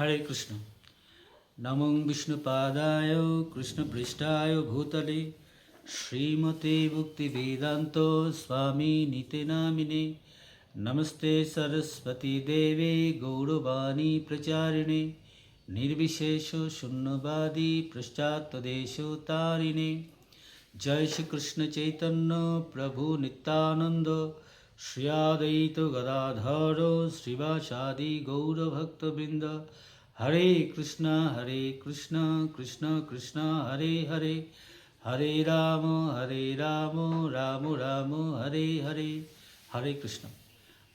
হরে কৃষ্ণ। নমো বিষ্ণুপাদায় কৃষ্ণপৃষ্ঠায় ভূতলে। শ্রীমতে ভক্তি বেদান্ত স্বামী নিতে নামিনে নমস্তে সরস্বতী দেবে গৌরবাণী প্রচারিণে। নির্বিশেষ শূন্যবাদী পশ্চাৎদেশ তারিণে জয় শ্রীকৃষ্ণ চৈতন্য প্রভু নিত্যানন্দ। শ্রীয়াদৈত গদাধর শ্রীবাসাদি গৌরভক্তবৃন্দ হরে কৃষ্ণ হরে কৃষ্ণ কৃষ্ণ কৃষ্ণ হরে হরে হরে রাম হরে রাম রাম রাম হরে হরে হরে কৃষ্ণ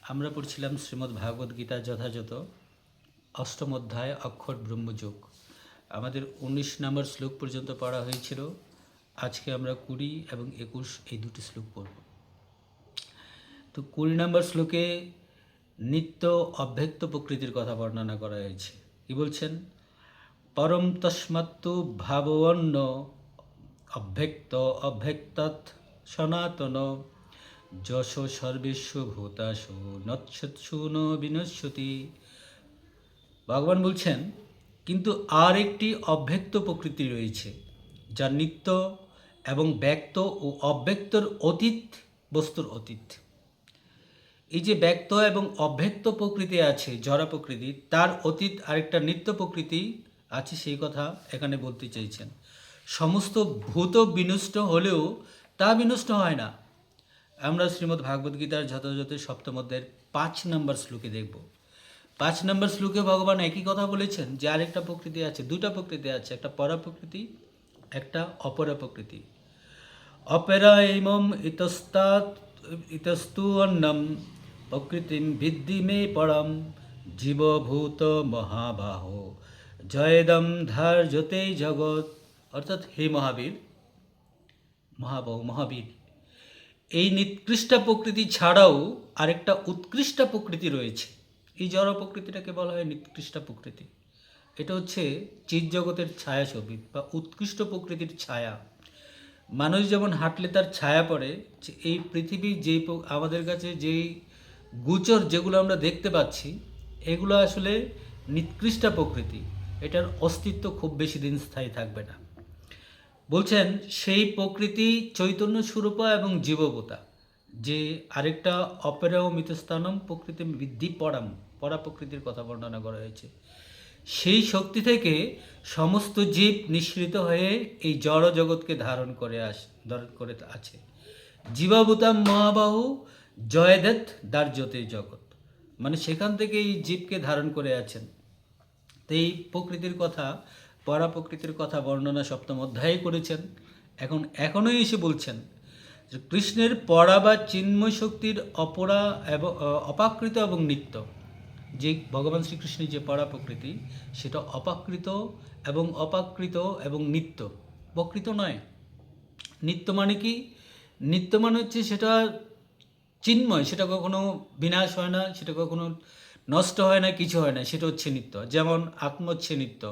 আমরা পড়ছিলাম শ্রীমদ্ ভাগবত গীতা যথাযথ, অষ্টম অধ্যায়, অক্ষর ব্রহ্মযোগ। আমাদের উনিশ নম্বর শ্লোক পর্যন্ত পড়া হয়েছিল। আজকে আমরা কুড়ি এবং একুশ এই দুটি শ্লোক পড়ব। তো কুড়ি নম্বর শ্লোকে নিত্য অব্যক্ত প্রকৃতির কথা বর্ণনা করা হয়েছে। কি বলছেন? পরম তস্মাত্তু ভাবন্ন অব্যক্ত অব্যক্তৎ সনাতন যশ সর্বেশ্ব ভূতাসু নচ্ছৎসু ন বিনশ্যতি। ভগবান বলছেন, কিন্তু আর একটি অব্যক্ত প্রকৃতি রয়েছে, যা নিত্য এবং ব্যক্ত ও অব্যক্তর অতীত বস্তুর অতীত। এই যে ব্যক্ত এবং অব্যক্ত প্রকৃতি আছে, জড়া প্রকৃতি, তার অতীত আরেকটা নিত্য প্রকৃতি আছে সেই কথা এখানে বলতে চাইছেন। সমস্ত ভূত বিনষ্ট হলেও তা বিনষ্ট হয় না। আমরা শ্রীমদ্ ভাগবত গীতার যথাযথ সপ্তম অধ্যায়ের পাঁচ নম্বর শ্লোকে দেখব। পাঁচ নম্বর শ্লোকে ভগবান একই কথা বলেছেন যে আরেকটা প্রকৃতি আছে, দুটা প্রকৃতি আছে, একটা পরা প্রকৃতি, একটা অপরা প্রকৃতি। অপেরা ইমম ইতস্তাৎ, ইতস্তু অন্নম। প্রকৃতিম বিদ্ধি মে পরম জীবভূত মহাবাহ। জয়দম ধার্যতে জগৎ। অর্থাৎ হে মহাবীর, মহাবাহু, মহাবীর, এই নিকৃষ্ট প্রকৃতি ছাড়াও আরেকটা উৎকৃষ্ট প্রকৃতি রয়েছে। এই জড় প্রকৃতিটাকে বলা হয় নিকৃষ্ট প্রকৃতি। এটা হচ্ছে চিৎ জগতের ছায়া ছবি বা উৎকৃষ্ট প্রকৃতির ছায়া। মানুষ যেমন হাঁটলে তার ছায়া পড়ে এই পৃথিবীর যেই আমাদের কাছে যেই গুচর যেগুলো আমরা দেখতে পাচ্ছি, এগুলো আসলে নিকৃষ্ট প্রকৃতি। এটার অস্তিত্ব খুব বেশি দিন স্থায়ী থাকবে না। বলছেন, সেই প্রকৃতি চৈতন্য স্বরূপা এবং জীববতা, যে আরেকটা অপেরা ও মিতস্থানম প্রকৃতি বৃদ্ধি পড়াম পড়া প্রকৃতির কথা বর্ণনা করা হয়েছে। সেই শক্তি থেকে সমস্ত জীব নিঃসৃত হয়ে এই জড় জগৎকে ধারণ করে আস ধারণ করে আছে। জীবাভূতাম মহাবাহু জয়দেত দার্যতে জগৎ। মানে সেখান থেকে এই জীবকে ধারণ করে আছেন। তো এই প্রকৃতির কথা পরা প্রকৃতির কথা বর্ণনা সপ্তম অধ্যায়ে করেছেন। এখন, এখনই এসে বলছেন যে কৃষ্ণের পরা বা চিন্ময় শক্তির অপরা এবং অপাকৃত এবং নিত্য। যে ভগবান শ্রীকৃষ্ণের যে পরা প্রকৃতি সেটা অপাকৃত এবং অপাকৃত এবং নিত্য। প্রকৃত নয়। নিত্য মানে কি? নিত্য মানে হচ্ছে সেটা চিন্ময়, সেটা কখনো বিনাশ হয় না, সেটা কখনো নষ্ট হয় না, কিছু হয় না, সেটা হচ্ছে নিত্য। যেমন আত্ম হচ্ছে নিত্য।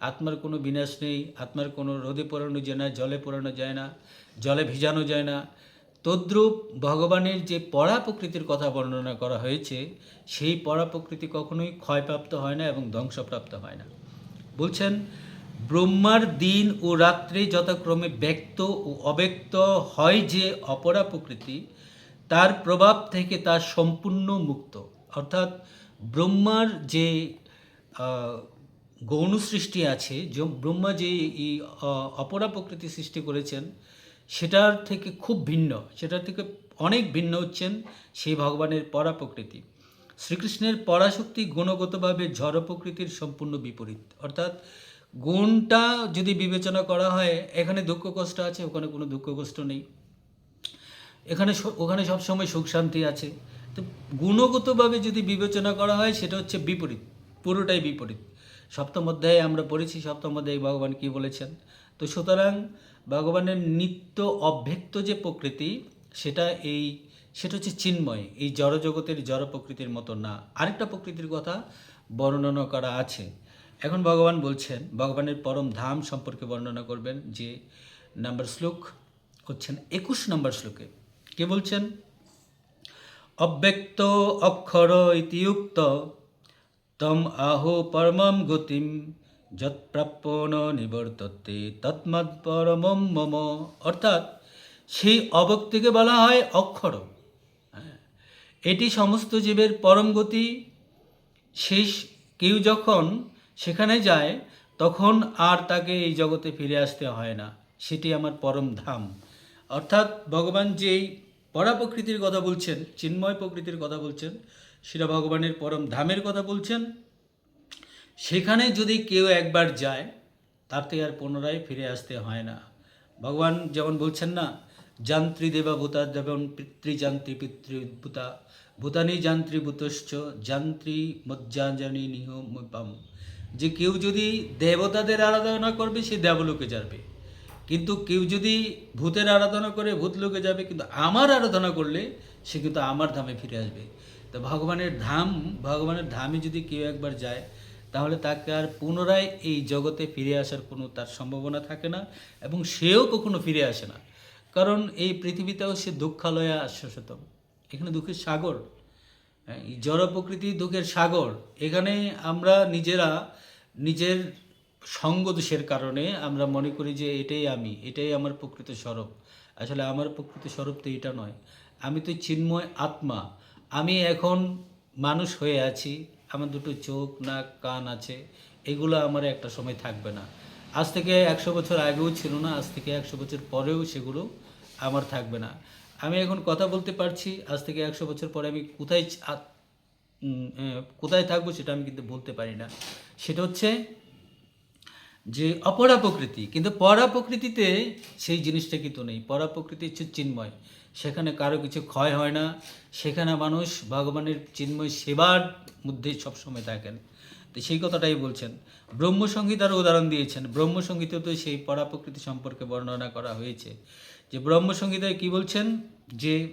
আত্মার কোনো বিনাশ নেই, আত্মার কোনো রোদে পোড়ানো যায় না, জলে পোড়ানো যায় না, জলে ভিজানো যায় না। তদ্রূপ ভগবানের যে পরা প্রকৃতির কথা বর্ণনা করা হয়েছে, সেই পরা প্রকৃতি কখনোই ক্ষয়প্রাপ্ত হয় না এবং ধ্বংসপ্রাপ্ত হয় না। বলছেন, ব্রহ্মার দিন ও রাত্রে যথাক্রমে ব্যক্ত ও অব্যক্ত হয় যে অপরা প্রকৃতি তার প্রভাব থেকে তা সম্পূর্ণ মুক্ত। অর্থাৎ ব্রহ্মার যে গৌণ সৃষ্টি আছে, যে ব্রহ্মা যে অপরা প্রকৃতি সৃষ্টি করেছেন, সেটার থেকে খুব ভিন্ন, সেটার থেকে অনেক ভিন্ন হচ্ছেন সেই ভগবানের পরা প্রকৃতি। শ্রীকৃষ্ণের পরাশক্তি গুণগতভাবে ঝড় প্রকৃতির সম্পূর্ণ বিপরীত। অর্থাৎ গুণটা যদি বিবেচনা করা হয়, এখানে দুঃখ কষ্ট আছে, ওখানে কোনো দুঃখ কষ্ট নেই। এখানে ওখানে সবসময় সুখ শান্তি আছে। তো গুণগতভাবে যদি বিবেচনা করা হয়, সেটা হচ্ছে বিপরীত, পুরোটাই বিপরীত। সপ্তম অধ্যায়ে আমরা পড়েছি, সপ্তম অধ্যায়ে ভগবান কি বলেছেন? তো সুতরাং ভগবানের নিত্য অব্যক্ত যে প্রকৃতি, সেটা এই, সেটা হচ্ছে চিন্ময়, এই জড়জগতের জড় প্রকৃতির মতো না। আরেকটা প্রকৃতির কথা বর্ণনা করা আছে। এখন ভগবান বলছেন, ভগবানের পরম ধাম সম্পর্কে বর্ণনা করবেন যে, নাম্বার শ্লোক হচ্ছেন একুশ নম্বর শ্লোকে। কে বলছেন? অব্যক্ত অক্ষর ইতিযুক্ত তম আহো পরমম গতিম যৎপ্রাপ্য ন নিবর্ততে তৎমৎ পরমম মম। অর্থাৎ সেই অবক্তিকে বলা হয় অক্ষর। হ্যাঁ। এটি সমস্ত জীবের পরম গতি। শেষ কেউ যখন সেখানে যায়, তখন আর তাকে এই জগতে ফিরে আসতে হয় না। সেটি আমার পরম ধাম। অর্থাৎ ভগবান যেই পরা প্রকৃতির কথা বলছেন, চিন্ময় প্রকৃতির কথা বলছেন সেটা ভগবানের পরম ধামের কথা বলছেন। সেখানে যদি কেউ একবার যায়, তাতে আর পুনরায় ফিরে আসতে হয় না। ভগবান যেমন বলছেন না, যান্ত্রী দেবা ভূতা যেমন পিতৃযান্ত্রী পিতৃভূতা ভূতানি যান্ত্রী ভূতশ্চ, যান্ত্রী মজ্জাজানি নিহম যে কেউ যদি দেবতাদের আরাধনা করবে, সে দেবলোকে যাবে কিন্তু কেউ যদি ভূতের আরাধনা করে ভূত লোকে যাবে কিন্তু আমার আরাধনা করলে সে কিন্তু আমার ধামে ফিরে আসবে। তো ভগবানের ধাম ভগবানের ধামে যদি কেউ একবার যায় তাহলে তাকে আর পুনরায় এই জগতে ফিরে আসার কোনো তার সম্ভাবনা থাকে না এবং সেও কখনো ফিরে আসে না। কারণ এই পৃথিবীতেও সে দুঃখালয়া আশ্বাসতম। এখানে দুঃখের সাগর। হ্যাঁ, জড় প্রকৃতি দুঃখের সাগর। এখানে আমরা নিজেরা নিজের সঙ্গ দোষের কারণে আমরা মনে করি যে এটাই আমি, এটাই আমার প্রকৃত স্বরূপ। আসলে আমার প্রকৃত স্বরূপ তো এটা নয়। আমি তো চিন্ময় আত্মা। আমি এখন মানুষ হয়ে আছি। আমার দুটো চোখ, নাক, কান আছে। এগুলো আমার একটা সময় থাকবে না। আজ থেকে একশো বছর আগেও ছিল না, আজ থেকে একশো বছর পরেও সেগুলো আমার থাকবে না। আমি এখন কথা বলতে পারছি, আজ থেকে একশো বছর পরে আমি কোথায় কোথায় থাকব সেটা আমি কিন্তু বলতে পারি না। সেটা হচ্ছে যে অপরা প্রকৃতি, কিন্তু পরা প্রকৃতিতে সেই জিনিসটা কিন্তু নেই। পরা প্রকৃতি হচ্ছে চিন্ময়। সেখানে কারও কিছু ক্ষয় হয় না। সেখানে মানুষ ভগবানের চিন্ময় সেবার মধ্যে সবসময় থাকেন। তো সেই কথাটাই বলছেন। ব্রহ্মসঙ্গীত আরও উদাহরণ দিয়েছেন। ব্রহ্মসংগীতেও তো সেই পরা প্রকৃতি সম্পর্কে বর্ণনা করা হয়েছে। যে ব্রহ্মসংগীতায় কি বলছেন? যে,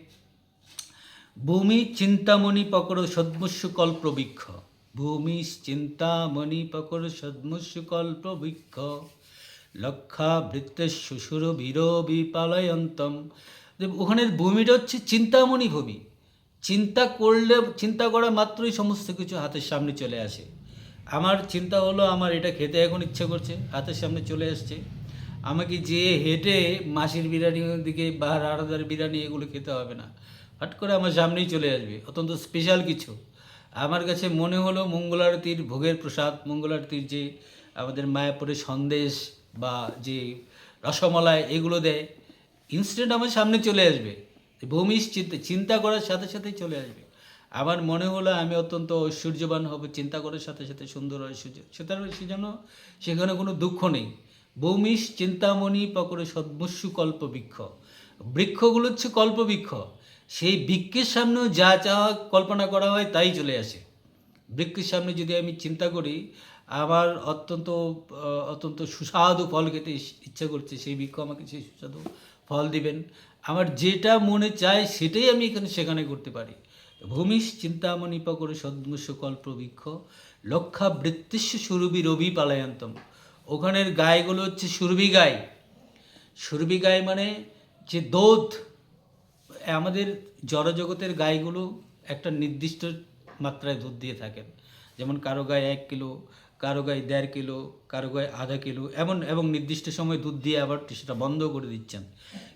ভূমি চিন্তামণি পকড় সদ্মস্যু কল্পবৃক্ষ। ভূমি চিন্তামণি পকড় সদ্মস্যু কল্পবৃক্ষ লক্ষা শ্বশুর বিপালয়ন্তম ওখানের ভূমিটা হচ্ছে চিন্তামণি ভূমি। চিন্তা করলে, চিন্তা করা মাত্রই সমস্ত কিছু হাতের সামনে চলে আসে। আমার চিন্তা হলো, আমার এটা খেতে এখন ইচ্ছে করছে, হাতের সামনে চলে আসছে। আমাকে যে হেঁটে মাসির বিরিয়ানির দিকে বা রাড়াদার বিরিয়ানি এগুলো খেতে হবে না। হট করে আমার সামনেই চলে আসবে, অত্যন্ত স্পেশাল কিছু। আমার কাছে মনে হলো মঙ্গলারতির ভোগের প্রসাদ, মঙ্গলারতির যে আমাদের মায়াপুরের সন্দেশ বা যে রসমালাই এগুলো দেয় ইনস্ট্যান্ট আমার সামনে চলে আসবে। ভূমি চিন্তা চিন্তা করার সাথে সাথেই চলে আসবে। আমার মনে হলো আমি অত্যন্ত ঐশ্বর্যবান হব, চিন্তা করার সাথে সাথে সুন্দর ঐশ্বর্য। সেটার সেজন্য সেখানে কোনো দুঃখ নেই। ভৌমিষ চিন্তামণি পকরে সদ্মস্যু কল্প বৃক্ষ বৃক্ষগুলো হচ্ছে কল্পবৃক্ষ। সেই বৃক্ষের সামনেও যা চাওয়া কল্পনা করা হয় তাই চলে আসে। বৃক্ষের সামনে যদি আমি চিন্তা করি, আমার অত্যন্ত অত্যন্ত সুস্বাদু ফল খেতে ইচ্ছা করছে, সেই বৃক্ষ আমাকে সেই সুস্বাদু ফল দিবেন। আমার যেটা মনে চায় সেটাই আমি এখানে, সেখানে করতে পারি। ভূমিষ চিন্তামণি পকরে সদ্মস্য কল্প বৃক্ষ, লক্ষা বৃত্তিস্য সুরভি রবি পালায়ন্তম। ওখানের গায়েগুলো হচ্ছে সুরভি গায়ে। সুরভি গায়ে মানে যে দোধ আমাদের জড়জগতের গাইগুলো একটা নির্দিষ্ট মাত্রায় দুধ দিয়ে থাকেন। যেমন কারও গায়ে এক কিলো, কারও গায়ে দেড় কিলো, কারও গায়ে আধা কিলো, এমন এবং নির্দিষ্ট সময় দুধ দিয়ে আবার সেটা বন্ধ করে দিচ্ছেন।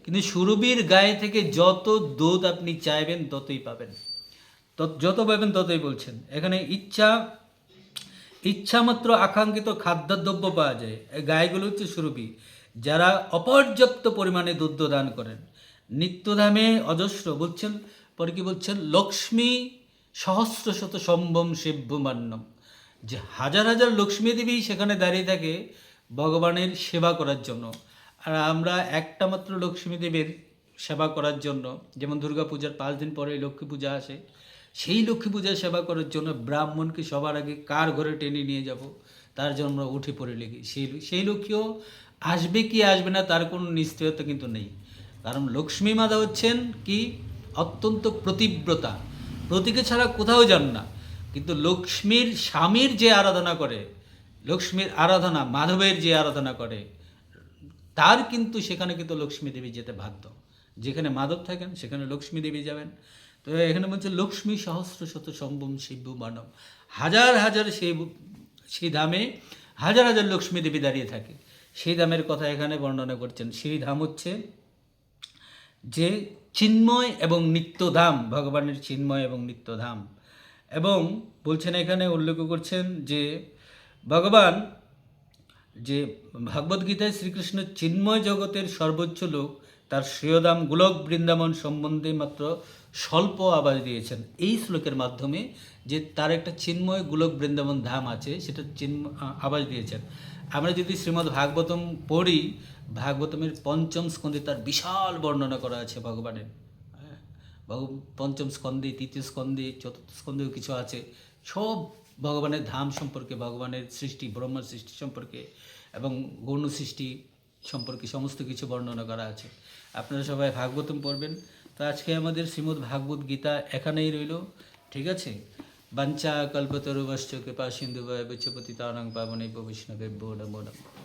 কিন্তু সুরভির গায়ে থেকে যত দুধ আপনি চাইবেন, ততই পাবেন। তত- যত পাবেন, ততই বলছেন। এখানে ইচ্ছা, ইচ্ছামাত্র আকাঙ্ক্ষিত খাদ্যদ্রব্য পাওয়া যায়। গায়েগুলো হচ্ছে সুরভি। যারা অপর্যাপ্ত পরিমাণে দুধ দান করেন। নিত্যধামে অজস্র বলছেন, পরে কি বলছেন, লক্ষ্মী সহস্র শত সম্ভম সেব্যমান্যম যে হাজার হাজার লক্ষ্মী দেবী সেখানে দাঁড়িয়ে থাকে ভগবানের সেবা করার জন্য। আর আমরা একটা মাত্র লক্ষ্মী দেবীর সেবা করার জন্য, যেমন দুর্গা পূজার পাঁচ দিন পরে লক্ষ্মী পূজা আসে, সেই লক্ষ্মী পূজার সেবা করার জন্য ব্রাহ্মণকে সবার আগে কার ঘরে টেনে নিয়ে যাব, তার জন্য আমরা উঠে পড়ে লেগে। সেই সেই লক্ষ্মীও আসবে কি আসবে না, তার কোনো নিশ্চয়তা কিন্তু নেই। কারণ লক্ষ্মী মাতা হচ্ছেন কি? অত্যন্ত প্রতিব্রতা। প্রতীকে ছাড়া কোথাও যান না। কিন্তু লক্ষ্মীর স্বামীর যে আরাধনা করে, লক্ষ্মীর আরাধনা, মাধবের যে আরাধনা করে, তার কিন্তু সেখানে কিন্তু লক্ষ্মী দেবী যেতে বাধ্য। যেখানে মাধব থাকেন, সেখানে লক্ষ্মী দেবী যাবেন। তো এখানে বলছে, লক্ষ্মী সহস্র শত সম্ভম শিব মানব। হাজার হাজার সেই সেই ধামে হাজার হাজার লক্ষ্মী দেবী দাঁড়িয়ে থাকে। সেই ধামের কথা এখানে বর্ণনা করছেন। সেই ধাম হচ্ছে যে চিন্ময় এবং নিত্যধাম, ভগবানের চিন্ময় এবং নিত্যধাম। এবং বলছেন এখানে, উল্লেখ করছেন যে ভগবান, যে ভগবদ্গীতায় শ্রীকৃষ্ণ চিন্ময় জগতের সর্বোচ্চ লোক, তার শ্রেয়দাম গোলক বৃন্দাবন সম্বন্ধে মাত্র স্বল্প আবাস দিয়েছেন। এই শ্লোকের মাধ্যমে যে তার একটা চিন্ময় গোলক বৃন্দাবন ধাম আছে, সেটা চিন্ম আ- আবাস দিয়েছেন। আমরা যদি শ্রীমদ্ ভাগবতম পড়ি ভাগবতমের পঞ্চম স্কন্ধে তার বিশাল বর্ণনা করা আছে ভগবানের। হ্যাঁ, পঞ্চম স্কন্ধে তৃতীয় স্কন্ধে চতুর্থ স্কন্ধেও কিছু আছে। সব ভগবানের ধাম সম্পর্কে ভগবানের সৃষ্টি ব্রহ্ম সৃষ্টি সম্পর্কে এবং গৌণ সৃষ্টি সম্পর্কে সমস্ত কিছু বর্ণনা করা আছে। আপনারা সবাই ভাগবতম পড়বেন। তো আজকে আমাদের শ্রীমদ্ ভাগবত গীতা এখানেই রইল। ঠিক আছে? বাঞ্চা কল্পতরু বশ্চ কৃপা সিন্ধু বয় বিচ্ছপতি তানং পাবনে বৈষ্ণবে নমো নমঃ।